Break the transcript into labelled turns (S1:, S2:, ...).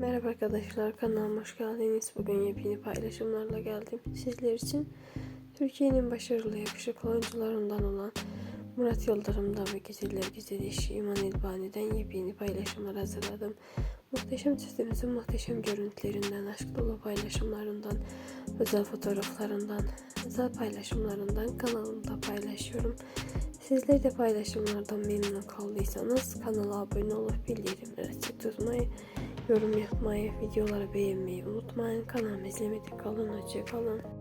S1: Merhaba arkadaşlar kanalıma hoş geldiniz. Bugün yepyeni paylaşımlarla geldim. Sizler için Türkiye'nin başarılı yakışıklı oyuncularından olan Murat Yıldırım'dan ve Güzeller Güzel eşi İman İlbani'den yepyeni paylaşımlar hazırladım. Muhteşem çiftimizin muhteşem görüntülerinden, aşk dolu paylaşımlarından, özel fotoğraflarından, özel paylaşımlarından kanalımda paylaşıyorum. Sizler de paylaşımlardan memnun kaldıysanız kanala abone olup bildirimleri açık tutmayı, yorum yapmayı, videoları beğenmeyi unutmayın. Kanalımı izlemede kalın, hoşça kalın.